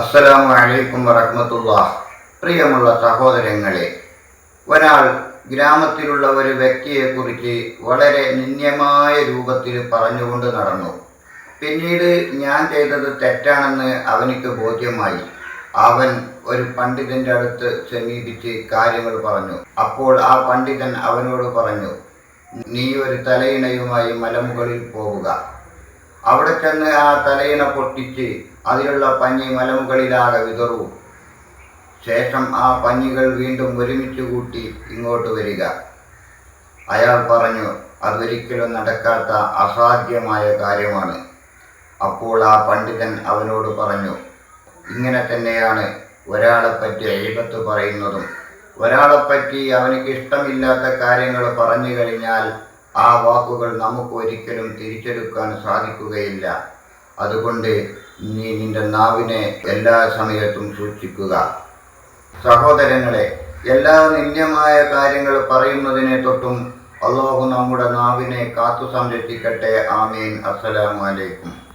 അസ്സലാമു അലൈക്കും വറഹ്മത്തുള്ള പ്രിയമുള്ള സഹോദരങ്ങളെ ഒരാൾ ഗ്രാമത്തിലുള്ള ഒരു വ്യക്തിയെക്കുറിച്ച് വളരെ നിന്ദ്യമായ രൂപത്തിൽ പറഞ്ഞുകൊണ്ട് നടന്നു. പിന്നീട് ഞാൻ ചെയ്തത് തെറ്റാണെന്ന് അവനിക്ക് ബോധ്യമായി. അവൻ ഒരു പണ്ഡിതന്റെ അടുത്ത് സമീപിച്ച് കാര്യങ്ങൾ പറഞ്ഞു. അപ്പോൾ ആ പണ്ഡിതൻ അവനോട് പറഞ്ഞു നീ ഒരു തലയിണയുമായി മലമുകളിൽ പോവുക അവിടെ ചെന്ന് ആ തലയിണ പൊട്ടിച്ച് അതിലുള്ള പഞ്ഞി മലമുകളിലാകെ വിതറൂ. ശേഷം ആ പഞ്ഞികൾ വീണ്ടും ഒരുമിച്ച് കൂട്ടി ഇങ്ങോട്ട് വരിക. അയാൾ പറഞ്ഞു അതൊരിക്കലും നടക്കാത്ത അസാധ്യമായ കാര്യമാണ്. അപ്പോൾ ആ പണ്ഡിതൻ അവനോട് പറഞ്ഞു ഇങ്ങനെ തന്നെയാണ് ഒരാളെപ്പറ്റി എഴുപത്ത് പറയുന്നതും. ഒരാളെപ്പറ്റി അവനക്ക് ഇഷ്ടമില്ലാത്ത കാര്യങ്ങൾ പറഞ്ഞു കഴിഞ്ഞാൽ ആ വാക്കുകൾ നമുക്ക് ഒരിക്കലും തിരിച്ചെടുക്കാൻ സാധിക്കുകയില്ല. അതുകൊണ്ട് നീ നിന്റെ നാവിനെ എല്ലാ സമയത്തും സൂക്ഷിക്കുക. സഹോദരങ്ങളെ എല്ലാ നിന്ദ്യമായ കാര്യങ്ങൾ പറയുന്നതിനെ തൊട്ടും അള്ളാഹു നമ്മുടെ നാവിനെ കാത്തു സംരക്ഷിക്കട്ടെ ആമീൻ. അസ്സലാമു അലൈക്കും.